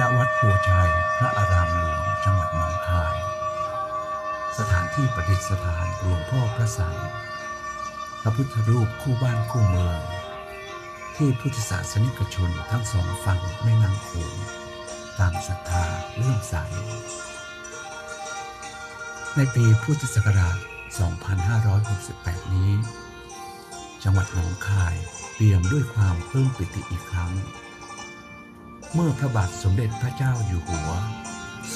ณวัดโพชัยพระอารามหลวงจังหวัดหนองคาย สถานที่ประดิษฐานหลวงพ่อพระสังพระพุทธรูปคู่บ้านคู่เมือง ที่พุทธศาสนิกชนทั้งสองฝั่งแม่น้ำโขงต่างศรัทธาเลื่อมใส ในปีพุทธศักราช 2568 นี้ จังหวัดหนองคายเปี่ยมด้วยความปลื้มปิติอีกครั้ง เมื่อพระบาทสมเด็จพระเจ้าอยู่หัว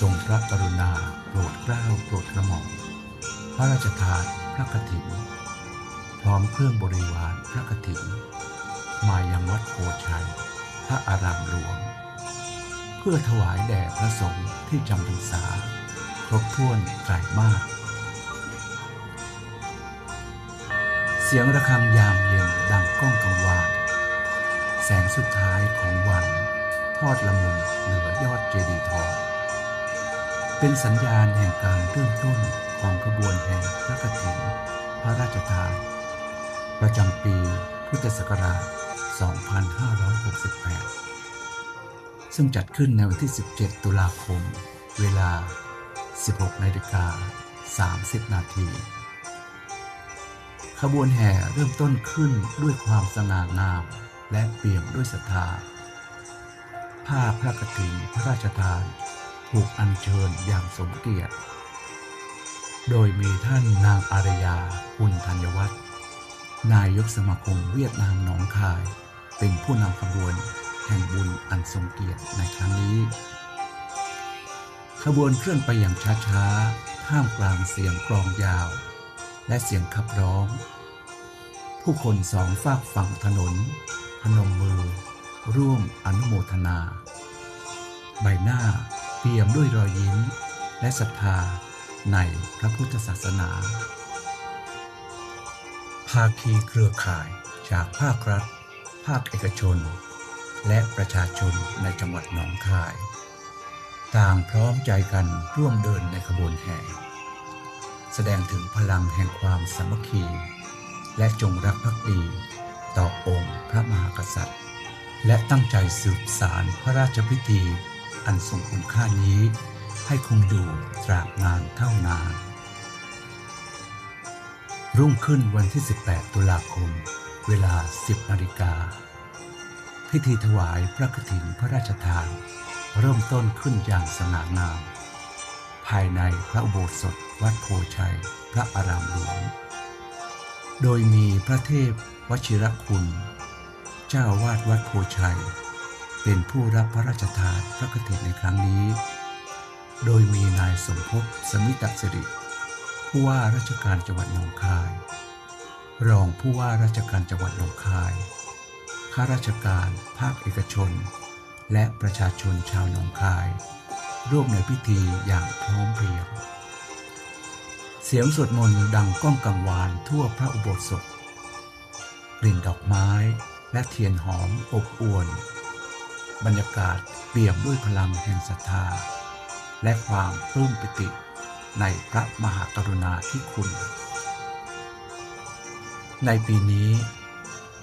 ทรงพระกรุณาโปรดเกล้าโปรดกระหม่อมพระราชทานพระกฐิน พร้อมเครื่องบริวารพระกฐิน มายังวัดโพชัย พระอารามหลวง เพื่อถวายแด่พระสงฆ์ที่จำพรรษา ครบถ้วนไตรมาสเสียงระฆังยามเย็นดังก้องกังวาน แสงสุดท้ายของวัน ทอดละมุนเหนือยอดเจดีย์ทองเป็นสัญญาณแห่งการเริ่มต้นของขบวนแห่งพระกฐินพระราชทาน ประจำปีพุทธศักราช 2568 ซึ่งจัดขึ้นในวันที่ 17 ตุลาคม เวลา 16นาฬิกา30 นาทีขบวนแห่เริ่มต้นขึ้นด้วยความสง่างามและเปี่ยมด้วยศรัทธา ผ้าพระกฐินพระราชทานถูกอัญเชิญอย่างสมเกียรติ โดยมีท่านนางอารยาอุณธัญวัฒน์นายกสมาคมเวียดนามหนองคาย เป็นผู้นำขบวนแห่งบุญอันทรงเกียรติในครั้งนี้ ขบวนเคลื่อนไปอย่างช้าๆท่ามกลางเสียงกลองยาว และเสียงขับร้อง ผู้คนสองฝากฝั่งถนน พนมมือ ร่วมอนุโมทนา ใบหน้าเปี่ยมด้วยรอยยิ้ม และศรัทธาในพระพุทธศาสนา ภาคีเครือข่ายจากภาครัฐ ภาคเอกชน และประชาชนในจังหวัดหนองคาย ต่างพร้อมใจกันร่วมเดินในขบวนแห่ แสดงถึงพลังแห่งความสามัคคี และจงรักภักดีต่อองค์พระมหากษัตริย์ และตั้งใจสืบสารพระราชพิธี อันทรงคุณค่านี้ ให้คงอยู่ตราบนานเท่านาน รุ่งขึ้นวันที่ 18 ตุลาคม เวลา 10นาฬิกา พิธีถวายพระกฐินพระราชทาน เริ่มต้นขึ้นอย่างสง่างาม ภายในพระอุโบสถวัดโพชัย พระอารามหลวง โดยมีพระเทพวชิรคุณ เจ้าอาวาดวัดโพชัย เป็นผู้รับพระราชทานพระกฐินในครั้งนี้ โดยมีนายสมภพสมิตสิริผู้ว่าราชการจังหวัดหนองคาย รองผู้ว่าราชการจังหวัดหนองคาย ข้าราชการภาคเอกชน และประชาชนชาวหนองคาย ร่วมในพิธีอย่างพร้อมเพรียง เสียงสวดมนต์ดังก้องกังวานทั่วพระอุโบสถ กลิ่นดอกไม้ และเทียนหอมอบอวลบรรยากาศเปี่ยมด้วยพลังแห่งศรัทธา และความปลื้มปิติในพระมหากรุณาธิคุณ ในปีนี้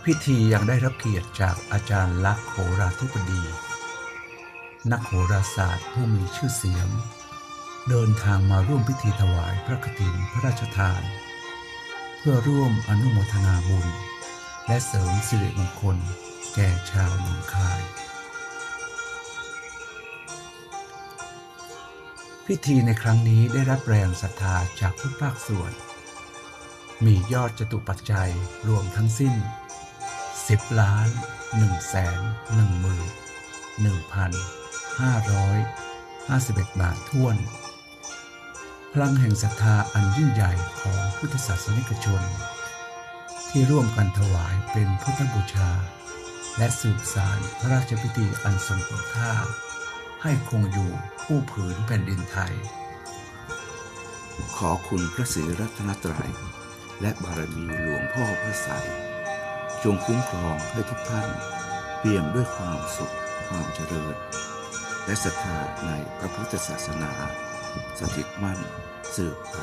พิธียังได้รับเกียรติจากอาจารย์ลักษ์โหราธิบดี นักโหราศาสตร์ผู้มีชื่อเสียง เดินทางมาร่วมพิธีถวายพระกฐินพระราชทาน เพื่อร่วมอนุโมทนาบุญ และเสริมสิริมงคลแก่ชาวหนองคาย พิธีในครั้งนี้ได้รับแรงศรัทธาจากทุกภาคส่วน มียอดจตุปัจจัยรวมทั้งสิ้น 10ล้าน1แสน1หมื่น1,551 บาทท้วน พลังแห่งศรัทธาอันยิ่งใหญ่ของพุทธศาสนิกชน ที่ร่วมกันถวายเป็นพุทธบูชา และสืบสารพระราชพิธีอันทรงคุณค่า ให้คงอยู่คู่ผืนแผ่นดินไทย ขอคุณพระศรีรัตนตรัย และบารมีหลวงพ่อพระสัยจงคุ้มครองให้ทุกท่านเปี่ยมด้วยความสุขความเจริญ และศรัทธาในพระพุทธศาสนา สถิตมั่นสืบไป